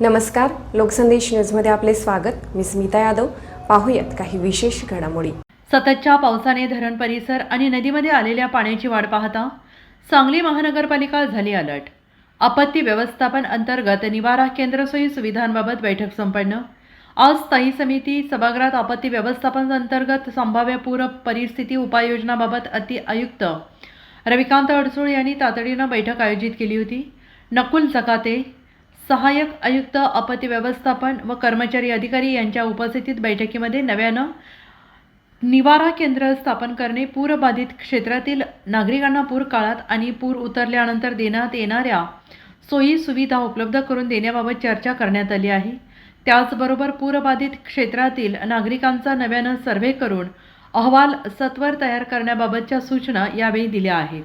नमस्कार लोकसंदेश न्यूजमध्ये आपले स्वागत. मी स्मिता यादव. पाहूयात काही विशेष घडामोडी. सततच्या पावसाने धरण परिसर आणि नदीमध्ये आलेल्या पाण्याची वाढ पाहता सांगली महानगरपालिका झाली अलर्ट. आपत्ती व्यवस्थापन अंतर्गत निवारा केंद्र सोयी सुविधांबाबत बैठक संपन्न. आज स्थायी समिती सभागृहात आपत्ती व्यवस्थापन अंतर्गत संभाव्य पूर परिस्थिती उपाययोजनाबाबत अति आयुक्त रविकांत अडसूळ यांनी तातडीनं बैठक आयोजित केली होती. नकुल जकाते सहाय्यक आयुक्त आपत्ती व्यवस्थापन व कर्मचारी अधिकारी यांच्या उपस्थितीत बैठकीमध्ये नव्यानं निवारा केंद्र स्थापन करणे पूरबाधित क्षेत्रातील नागरिकांना पूर काळात आणि पूर उतरल्यानंतर देण्यात येणाऱ्या सोयी सुविधा उपलब्ध करून देण्याबाबत चर्चा करण्यात आली आहे. त्याचबरोबर पूरबाधित क्षेत्रातील नागरिकांचा नव्यानं सर्व्हे करून अहवाल सत्वर तयार करण्याबाबतच्या सूचना यावेळी दिल्या आहेत.